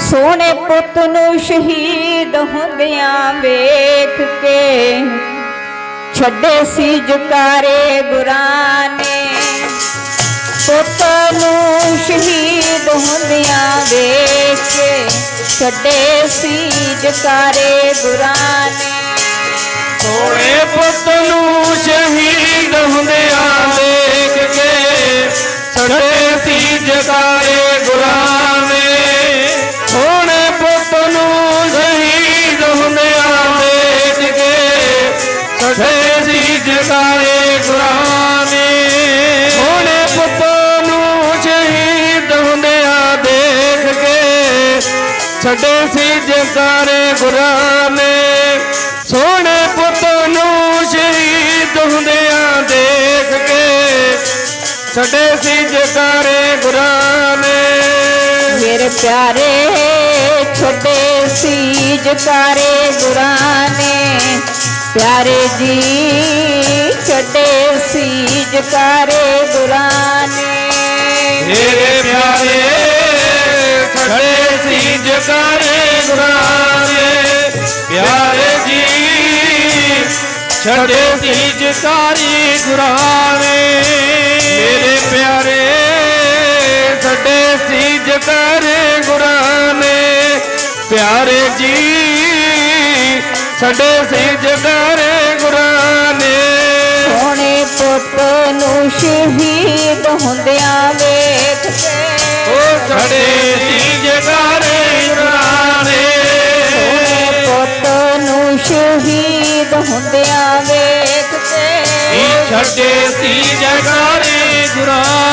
ਸੋਹਣੇ ਪੁੱਤ ਨੂੰ ਸ਼ਹੀਦ ਹੁੰਦਿਆਂ ਵੇਖ ਕੇ ਛੱਡੇ ਸੀ ਜੁਕਾਰੇ ਗੁਰਾਂ ਨੇ ਪੁੱਤ ਨੂੰ ਸ਼ਹੀਦ ਹੁੰਦਿਆਂ ਵੇਖ ਕੇ ਛੱਡੇ ਸੀ ਜੁਕਾਰੇ ਗੁਰਾਂ ਨੇ ਸੋਹਣੇ ਪੁੱਤ ਨੂੰ ਸ਼ਹੀਦ ਹੁੰਦੇ ਛੜੇ ਸੀ ਜਕਾਰੇ ਗੁਰਾਂ ਨੇ ਸੋਹਣੇ ਪੁੱਤ ਨੂੰ ਸ਼ਹੀਦ ਹੁੰਦਿਆਂ ਦੇਖ ਕੇ ਛੱਡੇ ਸੀ ਜਕਾਰੇ ਗੁਰਾਂ ਨੇ ਸੋਹਣੇ ਪੁੱਤ ਨੂੰ ਸ਼ਹੀਦ ਹੁੰਦਿਆਂ ਦੇਖ ਕੇ ਛੱਡੇ ਸੀ ਜਕਾਰੇ ਗੁਰਾਂ ਨੇ ਮੇਰੇ ਪਿਆਰੇ ਛੱਡੇ ਸੀ ਜਕਾਰੇ ਗੁਰਾਂ ਨੇ ਪਿਆਰੇ ਜੀ ਛੱਡੇ ਸੀ ਜਕਾਰੇ ਗੁਰਾਂ ਨੇ ਮੇਰੇ ਪਿਆਰੇ ਛੱਡੇ ਸੀ ਜਕਾਰੇ ਗੁਰਾਂ ਨੇ ਪਿਆਰੇ ਜੀ ਛੱਡੇ ਸੀ ਜਕਾਰੇ ਗੁਰਾਂ ਨੇ ਮੇਰੇ ਪਿਆਰੇ ਪਿਆਰੇ ਜੀ ਛੱਡੇ ਸੀ ਜਕਾਰੇ ਗੁਰਾਂ ਨੇ ਸੋਹਣੇ ਪੁੱਤ ਨੂੰ ਸ਼ਹੀਦ ਹੁੰਦਿਆਂ ਵੇਖ ਕੇ। ਉਹ ਛੱਡੇ ਸੀ ਜਕਾਰੇ ਗੁਰਾਂ ਨੇ ਸੋਹਣੇ ਪੁੱਤ ਨੂੰ ਸ਼ਹੀਦ ਹੁੰਦਿਆਂ ਵੇਖ ਕੇ। ਛੱਡੇ ਸੀ ਜਗਾਰੇ ਗੁਰਾਂ